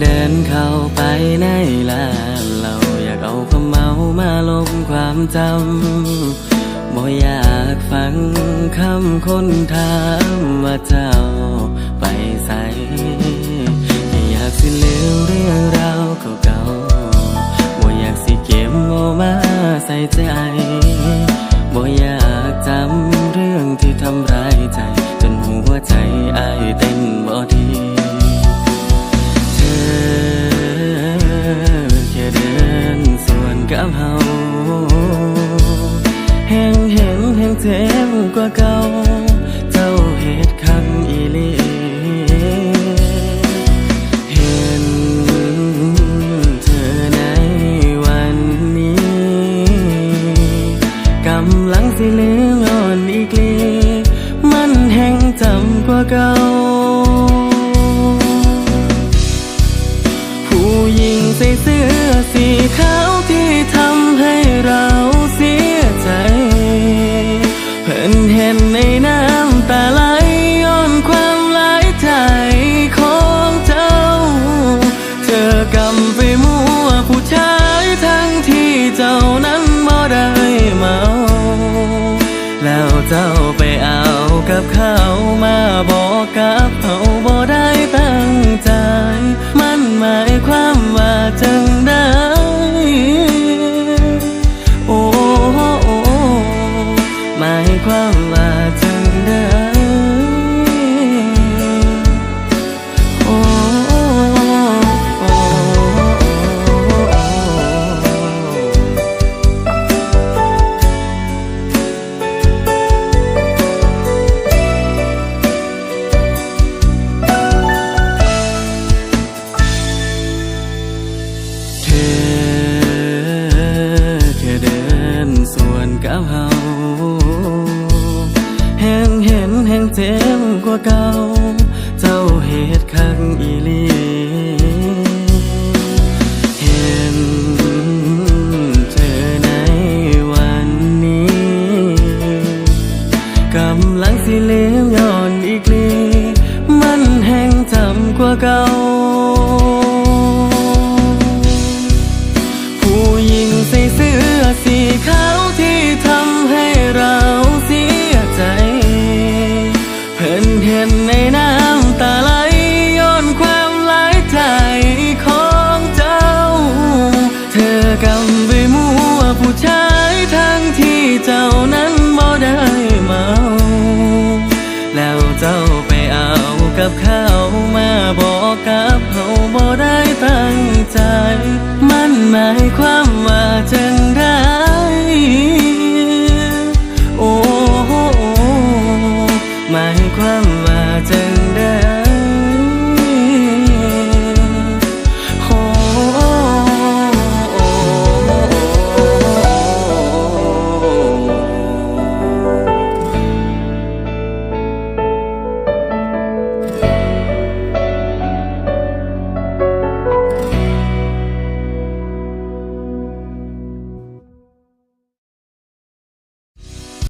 เดินเข้าไปในลานเราอยากเอาความเมามาลบความจำบ่อยากฟังคำคนถามว่าเจ้าไปใส่อยากสิลืมเรื่องราวเก่าๆบ่อยากสิเก็บเอามาใส่ใจบ่อยากจำเรื่องที่ทำร้ายใจ จนหัวใจอายเต้นบ่ดี แห่งจำกว่าเก่า ผู้หญิงใส่เสื้อสีขาวที่ทำให้เราเสียใจ เพิ่นเห็นในหน้า กับเขามาบอกกับเขาบ่ได้ตั้งใจ มันหมาย เจ็บกว่าเก่า เจ้าเหตุคักอีลี เห็นเธอในวันนี้ กำลังสิเลืมย้อนอีกลี มันแห่งจำกว่าเก่า หมายความว่าจังไดโอ้หมายความ